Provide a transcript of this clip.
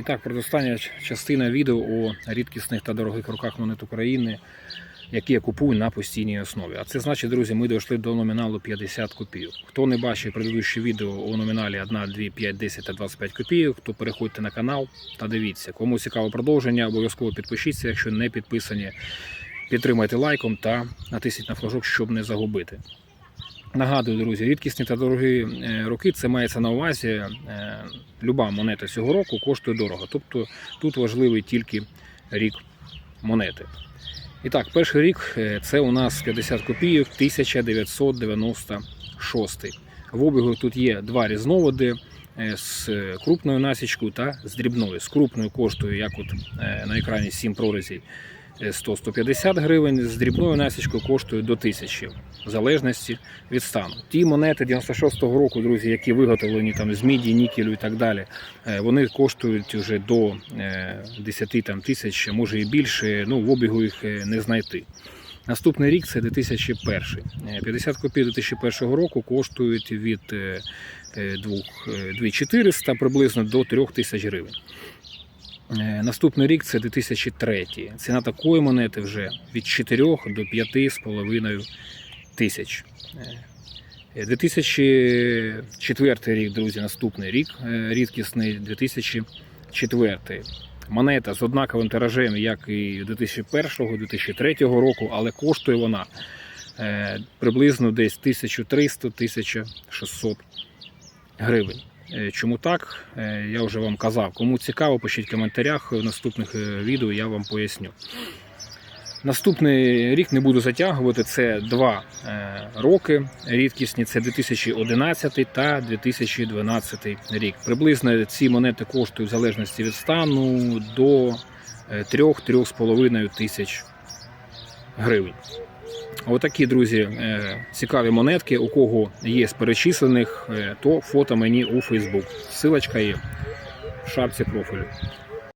І так, предостання частина відео о рідкісних та дорогих руках монет України, які я купую на постійній основі. А це значить, друзі, ми дійшли до номіналу 50 копійок. Хто не бачив предыдущі відео у номіналі 1, 2, 5, 10 та 25 копійок, то переходьте на канал та дивіться. Кому цікаво продовження, обов'язково підпишіться. Якщо не підписані, підтримайте лайком та натисніть на флажок, щоб не загубити. Нагадую, друзі, рідкісні та дорогі е, роки це мається на увазі. е, Люба монета цього року коштує дорого. Тобто тут важливий тільки рік монети. І так, перший рік е, це у нас 50 копійок 1996. В обігу тут є два різновиди з крупною насічкою та з дрібною. З крупною коштує, як от на екрані 7 прорізей. 100-150 гривень, з дрібною насічкою коштує до 1000, в залежності від стану. Ті монети 96-го року, друзі, які виготовлені там з міді, нікелю і так далі, е, вони коштують вже до е, 10 там, тисяч, може і більше. Ну, в обігу їх е, не знайти. Наступний рік це 2001. Е, 50 копійок 2001 року коштують від е, е, е, 2400 приблизно до 3000 гривень. Е, Наступний рік це 2003. Ціна такої монети вже від 4 до 5,5 тисяч. Е, 2004 рік, друзі, наступний рік е, рідкісний 2004. Монета з однаковим тиражем, як і 2001-2003 року, але коштує вона е, приблизно десь 1300-1600 гривень. Е, Чому так? Е, Я вже вам казав. Кому цікаво, пишіть в коментарях. В наступних е, відео я вам поясню. Наступний рік не буду затягувати. Це два роки рідкісні. Це 2011 та 2012 рік. Приблизно ці монети коштують в залежності від стану до е, 3-3,5 тисяч гривень. Отакі, друзі, е, цікаві монетки. У кого є з перечислених, е, то фото мені у Фейсбук. Силочка є в шапці профілю.